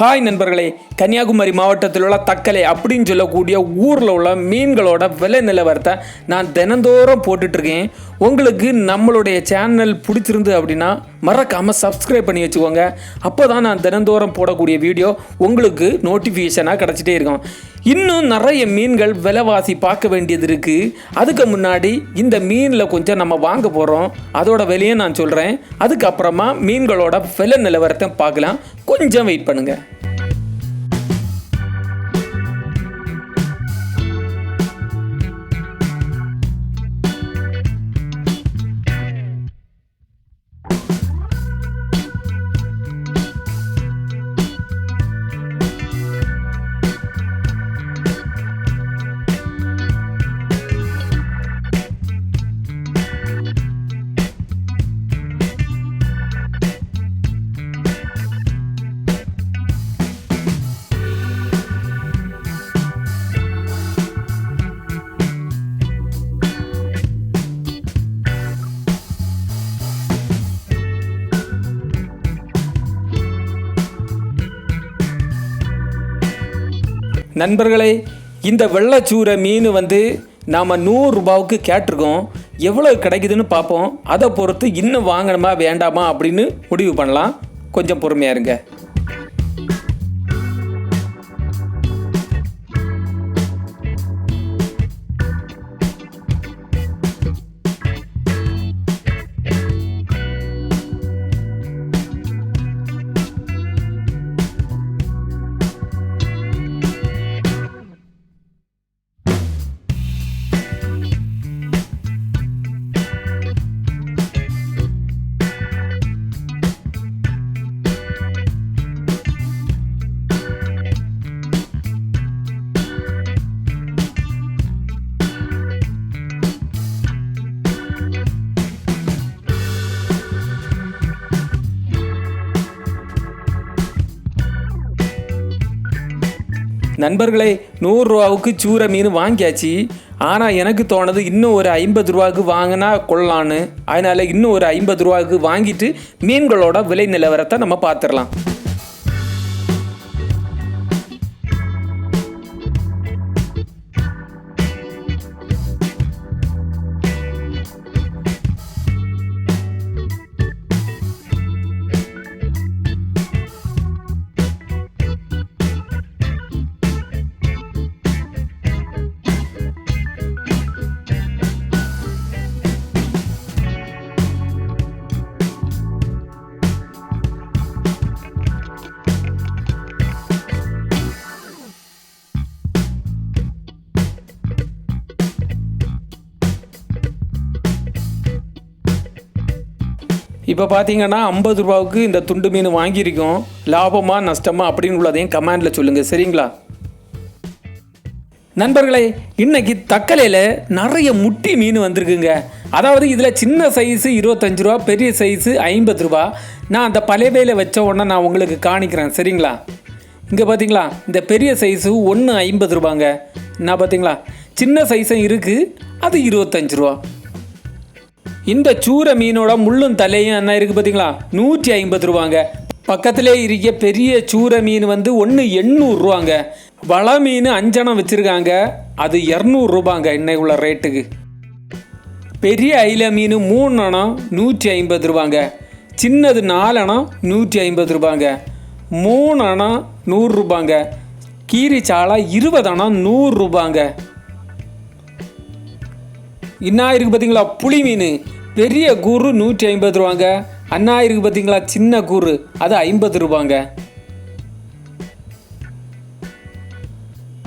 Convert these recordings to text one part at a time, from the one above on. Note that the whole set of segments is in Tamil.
ஹாய் நண்பர்களே கன்னியாகுமரி மாவட்டத்தில் உள்ள தக்கலை அப்படின்னு சொல்லக்கூடிய ஊரில் உள்ள மீன்களோட விலை நிலவரத்தை நான் தினந்தோறும் போட்டுட்ருக்கேன். உங்களுக்கு நம்மளுடைய சேனல் பிடிச்சிருந்து அப்படின்னா மறக்காமல் சப்ஸ்கிரைப் பண்ணி வச்சுக்கோங்க. அப்போ தான் நான் தினந்தோறும் போடக்கூடிய வீடியோ உங்களுக்கு நோட்டிஃபிகேஷனாக கிடச்சிட்டே இருக்கும். இன்னும் நிறைய மீன்கள் விலைவாசி பார்க்க வேண்டியது இருக்குது அதுக்கு முன்னாடி இந்த மீனில் கொஞ்சம் நம்ம வாங்க போகிறோம் அதோட விலையை நான் சொல்கிறேன் அதுக்கப்புறமா மீன்களோட விலை நிலவரத்தை பார்க்கலாம். கொஞ்சம் வெயிட் பண்ணுங்கள் நண்பர்களே இந்த வெள்ளச்சூரை மீன் வந்து நாம் நூறுரூபாவுக்கு கேட்டிருக்கோம். எவ்வளோ கிடைக்குதுன்னு பார்ப்போம். அதை பொறுத்து இன்னும் வாங்கணுமா வேண்டாமா அப்படின்னு முடிவு பண்ணலாம். கொஞ்சம் பொறுமையாக இருங்க. நண்பர்களே நூறுரூவாவுக்கு சூரை மீன் வாங்கியாச்சு. ஆனால் எனக்கு தோணுது இன்னும் ஒரு ஐம்பது ரூபாவுக்கு வாங்கினா கொள்ளலான்னு. அதனால் இன்னும் ஒரு ஐம்பது ரூபாவுக்கு வாங்கிட்டு மீன்களோட விலை நிலவரத்தை நம்ம பார்த்துடலாம். இப்போ பார்த்தீங்கன்னா ஐம்பது ரூபாவுக்கு இந்த துண்டு மீன் வாங்கியிருக்கோம். லாபமா நஷ்டமா அப்படின்னு உள்ளதையும் கமெண்டில் சொல்லுங்கள் சரிங்களா? நண்பர்களே இன்னைக்கு தக்கலையில் நிறைய முட்டி மீன் வந்திருக்குங்க. அதாவது இதில் சின்ன சைஸு இருபத்தஞ்சு ரூபா பெரிய சைஸு ஐம்பது ரூபா. நான் அந்த பழையவையில் வச்ச உடனே நான் உங்களுக்கு காணிக்கிறேன். சரிங்களா? இங்கே பார்த்தீங்களா இந்த பெரிய சைஸு ஒன்று ஐம்பது ரூபாங்க. நான் பார்த்தீங்களா சின்ன சைஸும் இருக்குது அது இருபத்தஞ்சு ரூபா. இந்த சூரை மீனோட முள்ளும் தலையும் என்ன இருக்குது பார்த்தீங்களா நூற்றி ஐம்பது ரூபாங்க. பக்கத்திலே இருக்க பெரிய சூரை மீன் வந்து ஒன்று எண்ணூறுரூவாங்க வள மீன் அஞ்சனம் வச்சுருக்காங்க. அது இரநூறுபாங்க இன்னைக்கு உள்ள ரேட்டுக்கு. பெரிய ஐல மீன் மூணு அணம் நூற்றி ஐம்பது ரூபாங்க. சின்னது நாலு அணம் நூற்றி ஐம்பது ரூபாங்க. மூணு அணம் நூறுரூபாங்க கீரி சாலா இருபது அணம் நூறுரூபாங்க இன்னா இருக்கு பார்த்தீங்களா புளி மீன். பெரிய கூறு நூற்றி ஐம்பது ரூபாங்க. அண்ணா இருக்கு பார்த்தீங்களா சின்ன கூறு. அது ஐம்பது ரூபாங்க.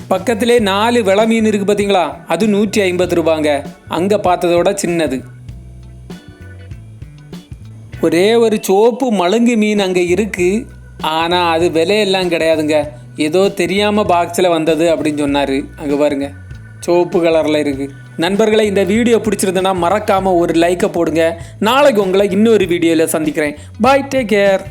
பக்கத்திலே நாலு விள மீன் இருக்கு பார்த்தீங்களா அது நூற்றி ஐம்பது ரூபாங்க. அங்கே பார்த்ததோட சின்னது. ஒரே ஒரு சோப்பு மழுங்கு மீன் அங்கே இருக்குது ஆனால் அது விலையெல்லாம் கிடையாதுங்க. ஏதோ தெரியாமல் பாக்ஸில் வந்தது அப்படின்னு சொன்னார். அங்கே பாருங்க. சோப்பு கலரில் இருக்குது நண்பர்களே இந்த வீடியோ பிடிச்சிருந்தேன்னா மறக்காமல் ஒரு லைக்கை போடுங்க. நாளைக்கு உங்களை இன்னொரு வீடியோவில் சந்திக்கிறேன். Bye take care